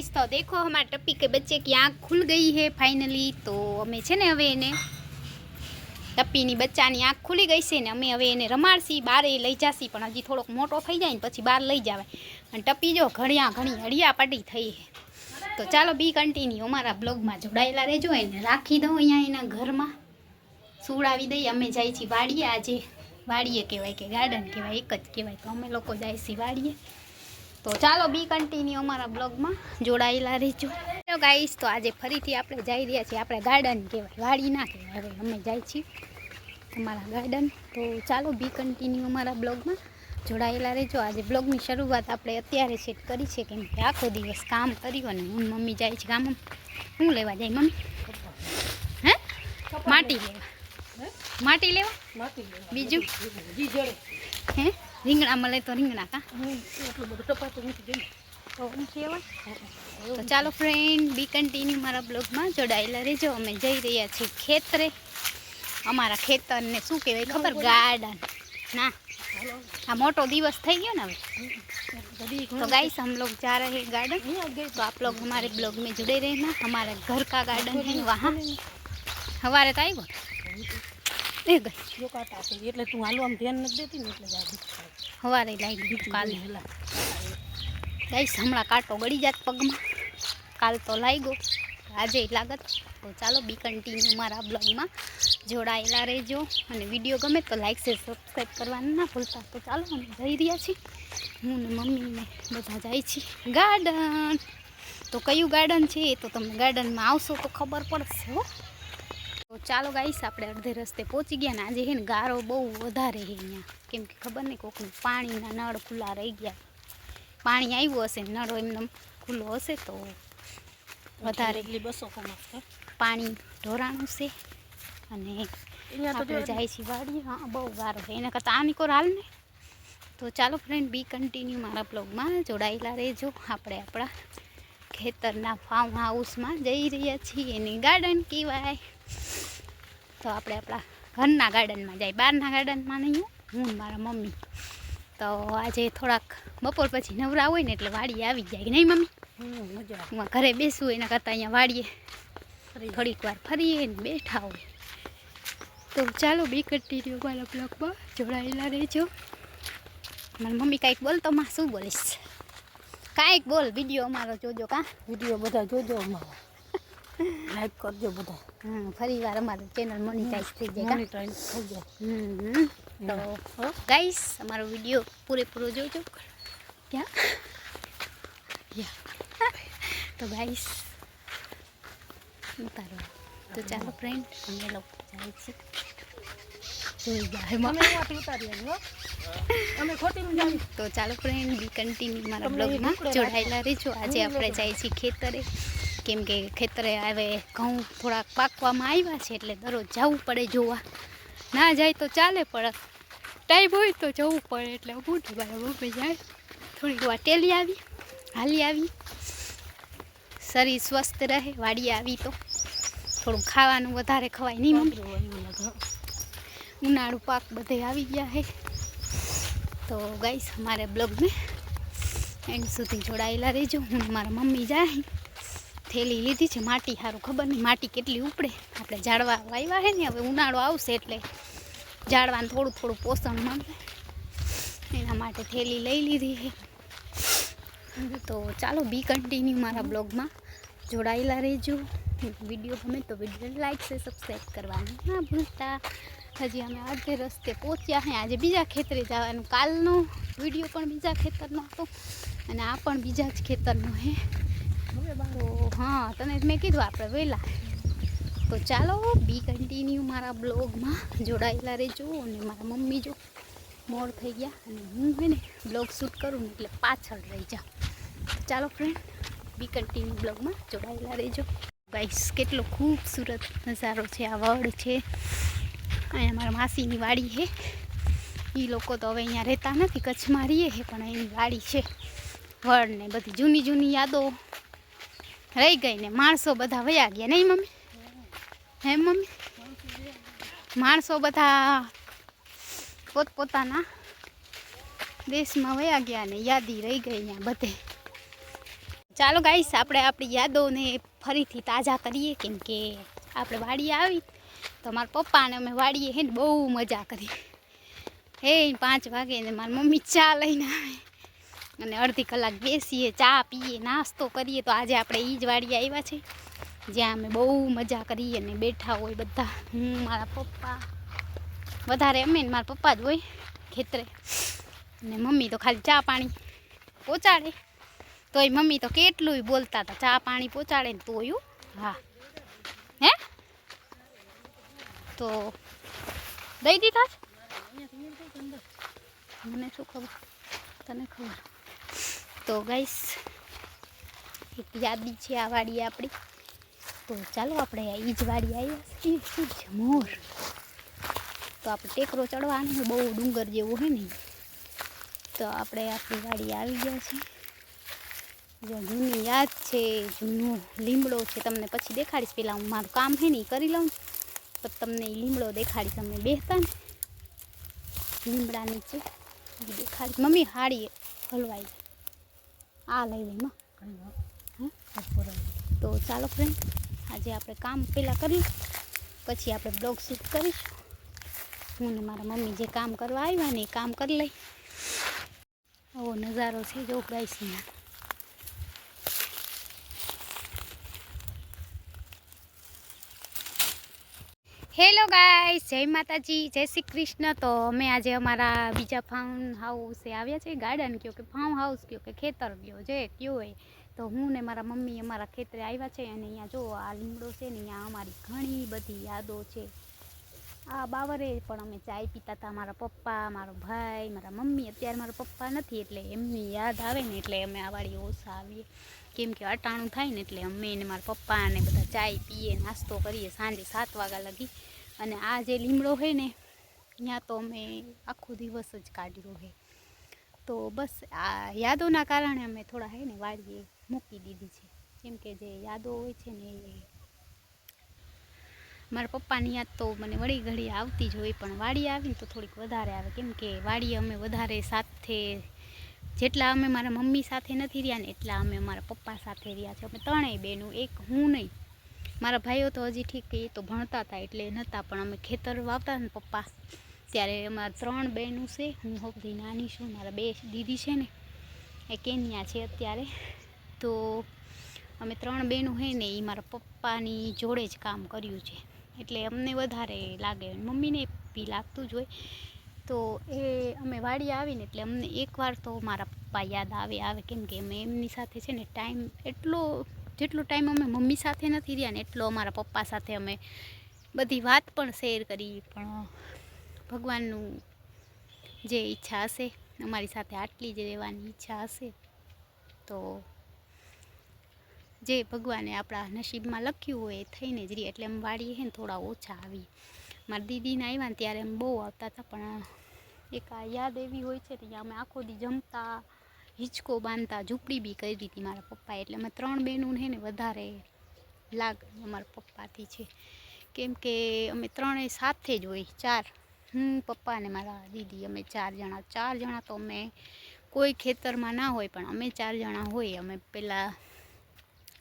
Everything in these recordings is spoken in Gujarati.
ગાઈસ તો દેખો હમાર ટપ્પી કે બચ્ચે ક્યાં આંખ ખુલ ગઈ હે ફાઇનલી તો અમે છે ને હવે એને ટપ્પીની બચ્ચાની આંખ ખુલી ગઈ છે ને અમે હવે એને રમાડશી, બારે લઈ જાશી, પણ હજી થોડોક મોટો થઈ જાય ને પછી બહાર લઈ જવાય. અને ટપ્પી જો ઘડિયા ઘણી હળિયા પાટી થઈ હે. તો ચાલો, બી કન્ટિન્યુ અમારા બ્લોગમાં જોડાયેલા રહેજો. એને રાખી દઉં અહીંયા એના ઘરમાં. સુવડાવી દઈએ અમે જાય છીએ વાડીએ. આજે વાડીએ કહેવાય કે ગાર્ડન કહેવાય, એક જ કહેવાય. તો અમે લોકો જાય છીએ વાડીએ. તો ચાલો બી કન્ટિન્યુ અમારા બ્લોગમાં. જોડાયેલા રહેજો. ગાઈશ તો આજે ફરીથી આપણે જઈ રહ્યા છીએ. આપણે ગાર્ડન કહેવાય. વાડી ના કહેવાય. હવે અમે જાય છીએ અમારા ગાર્ડન તો ચાલો બી કન્ટિન્યુ અમારા બ્લોગમાં. જોડાયેલા રહેજો. આજે બ્લોગની શરૂઆત આપણે અત્યારે સેટ કરી છે કેમ કે આખો દિવસ કામ કર્યું અને હું મમ્મી જાય છે ગામ શું લેવા જાય મમ્મી? હે? માટી લેવા. માટી લેવા? બીજું? હે? રીંગણા મળે તો રીંગણા કા તો હું કહેવાય તો ચાલો ફ્રેન્ડ બી કન્ટિન્યુ મારા બ્લોગમાં જોડાયેલા રહેજો અમે જઈ રહ્યા છીએ ખેતરે અમારા ખેતરને શું કહેવાય ખબર ગાર્ડન ના આ મોટો દિવસ થઈ ગયો ને હવે तो गाइस हम लोग जा रहे हैं गार्डन तो आप लोग हमारे ब्लॉग में जुड़े रहना हमारे घर का गार्डन है वहाँ हमारे तो આવ્યો એ ગઈ. એટલે તું હાલો આમ ધ્યાન નથી દેતી ને એટલે જ આ થાય. સવારે લાગી કાલે ગાઈસ હમણાં કાંટો ગળી જાત પગમાં. કાલ તો લાગ્યો. આજે લાગત. તો ચાલો બી કન્ટિન્યુ મારા બ્લોગમાં જોડાયેલા રહેજો. અને વીડિયો ગમે તો લાઈક શેર સબસ્ક્રાઈબ કરવાનું ના ભૂલતા. તો ચાલો અમે જઈ રહ્યા છીએ. હું ને મમ્મીને બધા જાય છીએ. ગાર્ડન તો કયું ગાર્ડન છે એ તો તમે ગાર્ડનમાં આવશો તો ખબર પડશે હો. તો ચાલો ગાઈશ આપણે અડધે રસ્તે પહોંચી ગયા ને આજે છે ને ગારો બહુ વધારે છે અહીંયા. કેમ કે ખબર નહીં કોકનું પાણીના નળ ખુલ્લા રહી ગયા. પાણી આવ્યું હશે નળ એમને ખુલ્લો હશે તો વધારે બસો પાણી ઢોરાણું છે. અને આપણે જાય છીએ વાડી હા બહુ ગારો છે. એના કરતાં આની કોર હાલ ને તો ચાલો ફ્રેન્ડ બી કન્ટિન્યુ મારા બ્લોગમાં જોડાયેલા રહેજો. આપણે આપણા ખેતરના ફાર્મ હાઉસમાં જઈ રહ્યા છીએ. એને ગાર્ડન કહેવાય. તો આપણે આપણા ઘરના ગાર્ડનમાં જાય. બહારના ગાર્ડનમાં નહીં હું મારા મમ્મી. તો આજે થોડાક બપોર પછી નવરા હોય ને એટલે વાડીએ આવી જાય. નહીં મમ્મી. હું ઘરે બેસું એના કરતાં અહીંયા વાડીએ થોડીક વાર ફરીએ ને બેઠા હોય. તો ચાલો બી કન્ટિન્યુ મારા બ્લોગમાં જોડાયેલા રહેજો. મારી મમ્મી કાંઈક બોલ તો માં શું બોલીશ? કાંઈક બોલ વીડિયો અમારો જોજો કાં. વીડિયો બધા જોજો અમારો. લાઈક કરજો બધા. હા ફરી વાર અમારું ચેનલ મોનિટાઈઝ થઈ જાય મોનિટાઈઝ થઈ જાય. તો ગાઈસ અમારો વીડિયો પૂરેપૂરો જોજો. ક્યાં? યા. તો ગાઈસ ઉતારો. તો ચાલો ફ્રેન્ડ અમે લોકો જાય છે. તો ચાલો ફ્રેન્ડ બી કન્ટિન્યુ મારા બ્લોગમાં જોડાયેલા રહેજો. આજે આપણે જાય છીએ ખેતરે. કેમ કે ખેતરે હવે ઘઉં થોડાક પાકવામાં આવ્યા છે એટલે દરરોજ જવું પડે જોવા. ના જાય તો ચાલે પણ ટાઈમ હોય તો જવું પડે એટલે મોટી મારા બપે જાય થોડીક વાર ટેલી આવી હાલી આવી. શરીર સ્વસ્થ રહે વાડી આવી તો. થોડું ખાવાનું વધારે ખવાય નહીં મમ્મી. ઉનાળુ પાક બધે આવી ગયા છે. તો ગાઈસ અમારે બ્લોગને એન્ડ સુધી જોડાયેલા રહેજો. હું મારા મમ્મી જાય. થેલી લીધી છે માટી સારું ખબર નહીં, માટી કેટલી ઉપડે. આપણે ઝાડવા વાવ્યા છે ને, હવે ઉનાળો આવશે એટલે ઝાડવાને થોડું થોડું પોષણ મળે. એના માટે થેલી લઈ લીધી છે. તો ચાલો બી કન્ટિન્યુ મારા બ્લોગમાં. જોડાયેલા રહેજો. વીડિયો ગમે તો વીડિયો લાઈક છે સબસ્ક્રાઈબ કરવાનું ના ભૂલતા. હજી અમે અડધે રસ્તે પહોંચ્યા હે. આજે બીજા ખેતરે જવાનું. કાલનો વીડિયો પણ બીજા ખેતરનો હતો અને આ પણ બીજા જ ખેતરનો હે. હા, તને મેં કીધું આપણે વહેલા. તો ચાલો બી કન્ટિન્યુ મારા બ્લોગમાં. જોડાયેલા રહેજો અને મારા મમ્મી જો મોર થઈ ગયા અને હું હે ને બ્લોગ શૂટ કરું ને એટલે પાછળ રહી જાઉં ચાલો ફ્રેન્ડ બી કન્ટિન્યુ બ્લોગમાં. જોડાયેલા રહેજો. ગાઈસ કેટલો ખૂબસૂરત નજારો છે, આ વડ છે. અહીંયા મારા માસીની વાડી છે. એ લોકો તો હવે અહીંયા રહેતા નથી, કચ્છમાં રહીએ છે, પણ એની વાડી છે. વડ ને બધી જૂની જૂની યાદો. રહી ગઈ ને માણસો બધા વયા ગયા. નહીં, મમ્મી? હે, મમ્મી? માણસો બધા પોતપોતાના દેશમાં વયા ગયા ને યાદી રહી ગઈ અહીંયા બધે. ચાલો ગાઈશ આપણે આપણી યાદોને ફરીથી તાજા કરીએ. કેમ કે આપણે વાડીએ આવી. તો મારા પપ્પાને અમે વાડીએ હે ને બહુ મજા કરી. હે, પાંચ વાગે ને મારી મમ્મી ચા લઈને આવે. અને અડધી કલાક બેસીએ, ચા પીએ, નાસ્તો કરીએ. તો આજે આપણે એ જ વાડીએ આવ્યા છે, જ્યાં અમે બહુ મજા કરીએ અને બેઠા હોય બધા. હું, મારા પપ્પા. વધારે અમે ને મારા પપ્પા જ હોય ખેતરે. ને મમ્મી તો ખાલી ચા પાણી પહોંચાડે તોય મમ્મી તો કેટલું બોલતા હતા, ચા પાણી પહોંચાડે ને તોયું હા. હે. તો દઈ દીધા મને શું ખબર? તને ખબર? તો ગાઈસ એક યાદી છે આ વાડી આપણી. તો ચાલો આપણે એ જ વાડી આવ્યા છે? મોર. તો આપણે ટેકરો ચડવાનો બહુ ડુંગર જેવો હોય ને. તો આપણે આપણી વાડી આવી ગયા છીએ. જૂની યાદ છે, જૂનો લીમડો છે, તમને પછી દેખાડીશ. પહેલાં હું મારું કામ છે ને એ કરી લઉં. તો તમને એ લીમડો દેખાડીશ, અમે બેસતા ને. લીમડા નીચે દેખાડીશ. મમ્મી, હાડીએ, હલવાઈ. આ લઈ લઈ માં તો ચાલો ફ્રેન્ડ આજે આપણે કામ પહેલાં કરી પછી આપણે બ્લોગ શૂટ કરીશું. હું ને મારા મમ્મી જે કામ કરવા આવ્યા ને એ કામ કરી લઈ આવો નજારો છે જો ગાઈસના. હેલો ગાય જય માતાજી. જય શ્રી કૃષ્ણ. તો અમે આજે અમારા બીજા ફાર્મ હાઉસે આવ્યા છે ગાર્ડન કયો કે ફાર્મ હાઉસ કયો કે ખેતર, કયો જે કયો હોય. તો હું ને મારા મમ્મી અમારા ખેતરે આવ્યા છે અને અહીંયા જો આ લીમડો છે ને અહીંયા અમારી ઘણી બધી યાદો છે. આ બાવરે પણ અમે ચાય પીતા હતા. મારા પપ્પા, મારો ભાઈ, મારા મમ્મી. અત્યારે મારા પપ્પા નથી એટલે એમની યાદ આવે ને એટલે અમે આ વાળી ઓછા આવીએ. કેમ કે અટાણું થાય ને એટલે અમે ને મારા પપ્પા ને બધા ચાય પીએ, નાસ્તો કરીએ સાંજે સાત વાગ્યા લગી. અને આ જે લીમડો હોય ને ત્યાં તો અમે આખો દિવસ જ કાઢ્યો છે. તો બસ આ યાદોના કારણે અમે થોડા હે ને વાડીએ મૂકી દીધી છે. કેમ કે જે યાદો હોય છે ને એ મારા પપ્પાની યાદ તો મને વળી ઘડી આવતી જ હોય, પણ વાડી આવીને તો થોડીક વધારે આવે. કેમ કે વાડીએ અમે વધારે સાથે જેટલા અમે મારા મમ્મી સાથે નથી રહ્યા ને એટલા અમે મારા પપ્પા સાથે રહ્યા છે. અમે ત્રણેય બહેનો, એક હું નહીં. મારા ભાઈઓ તો હજી ઠીક એ તો ભણતા હતા એટલે નહોતા, પણ અમે ખેતર વાવતા ને પપ્પા. ત્યારે અમારા ત્રણ બહેનું છે, હું સૌથી નાની છું, મારા બે દીદી છે ને, એ કેન્યા છે અત્યારે. તો અમે ત્રણ બહેનું છે ને, એ મારા પપ્પાની જોડે જ કામ કર્યું છે. એટલે અમને વધારે લાગે, મમ્મીને બી લાગતું જ હોય. તો એ અમે વાડી આવીને એટલે અમને એકવાર તો મારા પપ્પા યાદ આવે આવે કેમ કે અમે એમની સાથે છે ને ટાઈમ એટલો, જેટલો ટાઈમ અમે મમ્મી સાથે નથી રહ્યા ને એટલો અમારા પપ્પા સાથે અમે બધી વાત પણ શેર કરી, પણ ભગવાનનું જે ઈચ્છા હશે, અમારી સાથે આટલી જ રહેવાની ઈચ્છા હશે, તો જે ભગવાને આપણા નસીબમાં લખ્યું હોય એ થઈને જ રહી. એટલે એમ વાડીએ હે ને થોડા ઓછા આવી. મારી દીદીને આવ્યા ત્યારે એમ બહુ આવતા હતા, પણ એક આ યાદ એવી હોય છે ત્યાં અમે આખો દી જમતા, હિંચકો બાંધતા, ઝૂંપડી બી કરી હતી મારા પપ્પાએ. એટલે અમે ત્રણ બહેનું ને વધારે લાગ અમારા પપ્પાથી છે. કેમ કે અમે ત્રણેય સાથે જ હોય, ચાર. હું, પપ્પા અને મારા દીદી, અમે ચાર જણા. ચાર જણા તો અમે કોઈ ખેતરમાં ના હોય, પણ અમે ચાર જણા હોય. અમે પહેલાં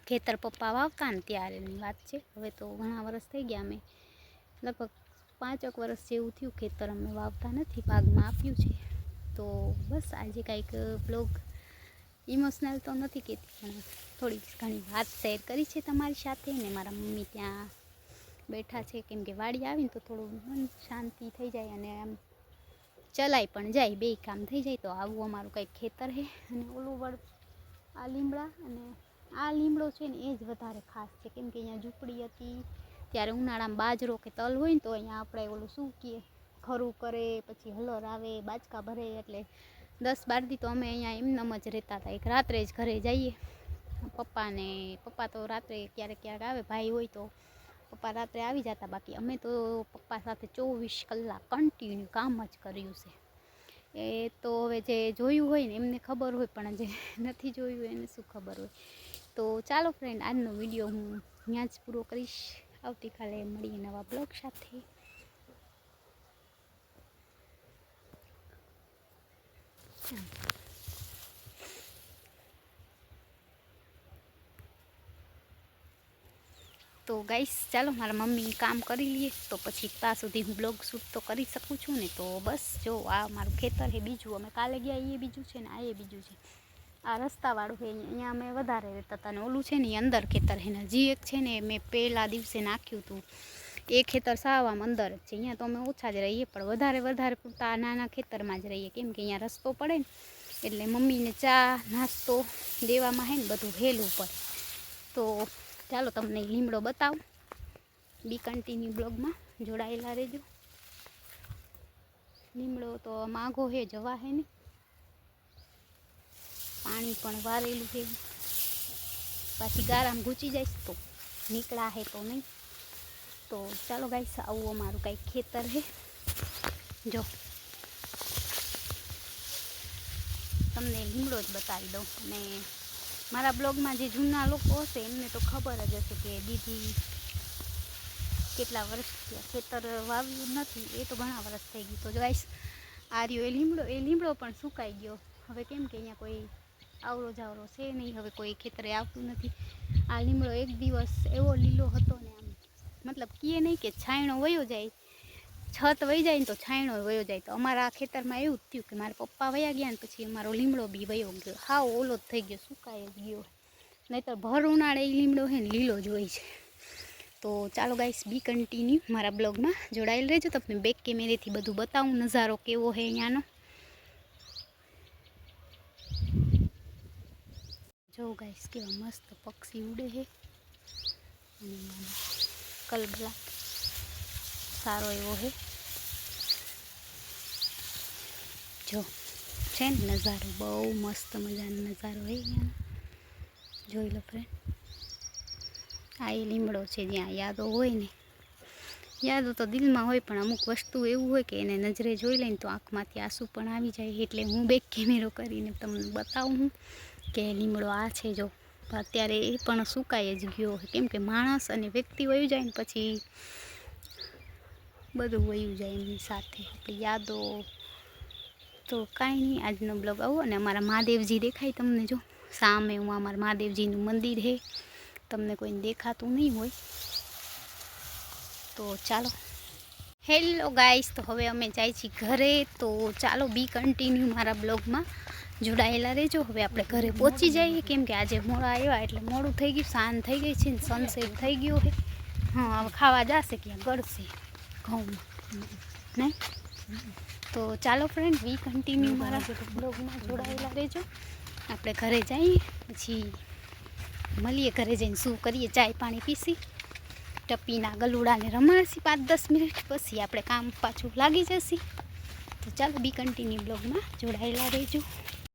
ખેતર પપ્પા વાવતા ને ત્યારેની વાત છે. હવે તો ઘણા વર્ષ થઈ ગયા અમે. લગભગ પાંચેક વર્ષ જેવું થયું, ખેતર અમે વાવતા નથી ભાગમાં આપ્યું છે. તો બસ આજે કાંઈક બ્લોગ ઇમોશનલ તો નથી કહેતી, પણ થોડીક ઘણી વાત શેર કરી છે તમારી સાથે ને મારા મમ્મી ત્યાં બેઠા છે. કેમ કે વાડી આવીને તો થોડું મન શાંતિ થઈ જાય અને આમ ચલાઈ પણ જાય, બે કામ થઈ જાય, તો આવું અમારું કંઈક ખેતર છે. અને ઓલું વળ આ લીમડા અને આ લીમડો છે ને એ જ વધારે ખાસ છે. કેમ કે અહીંયા ઝૂંપડી હતી ત્યારે ઉનાળામાં બાજરો કે તલ હોય ને તો અહીંયા આપણે ઓલું શું કહીએ ખરું કરે, પછી હલર આવે બાચકા ભરે એટલે દસ બાર દી તો અમે અહીંયા એમનેમ જ રહેતા હતા. એક રાત્રે જ ઘરે જઈએ. પપ્પાને, પપ્પા તો રાત્રે ક્યારેક ક્યારેક આવે, ભાઈ હોય તો પપ્પા રાત્રે આવી જતા. બાકી અમે તો પપ્પા સાથે ચોવીસ કલાક કન્ટિન્યુ કામ જ કર્યું છે. એ તો હવે જે જોયું હોય ને એમને ખબર હોય, પણ જે નથી જોયું એને શું ખબર હોય. તો ચાલો ફ્રેન્ડ આજનો વીડિયો હું ત્યાં જ પૂરો કરીશ. आती काले मड़ी नवा ब्लॉग साथ तो गाइस चलो मार मम्मी काम कर लिए तो पी त्या सुधी हूँ ब्लॉग शूट तो कर सकूँ छू तो बस जो आ मारू खेतर है बीजू अमे काले गया बीजू है आ बीजू है આ રસ્તાવાળું છે, અહીંયા અમે વધારે રહેતા હતા ને ઓલું છે ને એ અંદર ખેતર છે ને, હજી એક છે ને મેં પહેલા દિવસે નાખ્યું હતું એ ખેતર સાવ આમ અંદર જ છે, અહીંયા તો અમે ઓછા જ રહીએ, પણ વધારે વધારે પૂરતા નાના ખેતરમાં જ રહીએ. કેમ કે અહીંયા રસ્તો પડે ને, એટલે મમ્મીને ચા, નાસ્તો દેવામાં છે ને બધું વહેલું પડે તો ચાલો તમને લીમડો બતાવું. બી કન્ટિન્યુ બ્લોગમાં જોડાયેલા રહેજો. લીમડો તો માગો હે, જવા હે ને પાણી પણ વારેલું છે. પાછી ગારામાં ઘૂંચી જાય તો નીકળા હે તો નહીં. તો ચાલો ગાઈસ, આવું અમારું કાંઈ ખેતર છે જો. તમને લીમડો જ બતાવી દઉં. અને મારા બ્લોગમાં જે જૂના લોકો હશે, એમને તો ખબર જ હશે કે દીદી કેટલા વર્ષથી થયા. ખેતર વાવ્યું નથી, એ તો ઘણા વર્ષ થઈ ગયું. તો ગાઈસ, આ રહ્યો એ લીમડો. એ લીમડો પણ સુકાઈ ગયો. હવે કેમ કે અહીંયા કોઈ આવરો જાવરો છે નહીં, હવે કોઈ ખેતરે આવતું નથી. આ લીમડો એક દિવસ એવો લીલો હતો ને આમ, મતલબ કીએ નહીં કે છાંયણો વયો જાય. છત વહી જાય ને તો છાંયણો વયો જાય. તો અમારા ખેતરમાં એવું જ થયું કે મારા પપ્પા વયા ગયા ને પછી અમારો લીમડો બી વયો ગયો. હાવ ઓલો જ થઈ ગયો, સુકાઈ ગયો ગયો. નહીંતર ભર ઉનાળે એ લીમડો છે ને લીલો જ હોય છે. તો ચાલો ગાઈસ, બી કન્ટિન્યુ મારા બ્લોગમાં જોડાયેલ રહેજો. તમને બેક કેમેરેથી બધું બતાવું, નજારો કેવો છે અહીંયાનો. જો ગાઈસ, કેવા મસ્ત પક્ષી ઉડે છે. કલબલા સારો એવો છે. જો, છે ને નજારો, બહુ મસ્ત મજાનો નજારો હે અહીંયા. જોઈ લો ફ્રેન્ડ આ એ લીમડો છે જ્યાં યાદો હોય ને. યાદો તો દિલમાં હોય પણ અમુક વસ્તુ એવું હોય કે એને નજરે જોઈ લઈને તો આંખમાંથી આંસુ પણ આવી જાય. એટલે હું બેક કેમેરો કરીને તમને બતાવું હું. કે લીમડો આ છે જો. અત્યારે એ પણ સુકાઈ જ ગયો કેમ કે માણસ અને વ્યક્તિ વયું જાય ને પછી બધું વયું જાય એની સાથે. એટલે યાદો. તો કાંઈ નહીં, આજનો બ્લોગ આવો અને અમારા મહાદેવજી દેખાય તમને જો. સામે હું અમારા મહાદેવજીનું મંદિર છે તમને કોઈને દેખાતું નહીં હોય. તો ચાલો. હેલો ગાઈસ, તો હવે અમે જાય છીએ ઘરે. તો ચાલો બી કન્ટિન્યુ મારા બ્લોગમાં. જોડાયેલા રહેજો. હવે આપણે ઘરે પહોંચી જઈએ. કેમ કે આજે મોડા આવ્યા, એટલે મોડું થઈ ગયું, સાંજ થઈ ગઈ છે ને સનસેટ થઈ ગયો છે. હા, હવે ખાવા જશે ક્યાં, ગળશે. ઘઉંમાં નહીં તો ચાલો ફ્રેન્ડ વી કન્ટિન્યુ મારા બ્લોગમાં જોડાયેલા રહેજો. આપણે ઘરે જઈએ, પછી મળીએ ઘરે જઈને શું કરીએ, ચાય પાણી પીસી. ટપીના ગલુડાને રમાડશી પાંચ દસ મિનિટ, પછી આપણે કામ પાછું લાગી જશે. તો ચાલો બી કન્ટિન્યુ બ્લોગમાં જોડાયેલા રહેજો.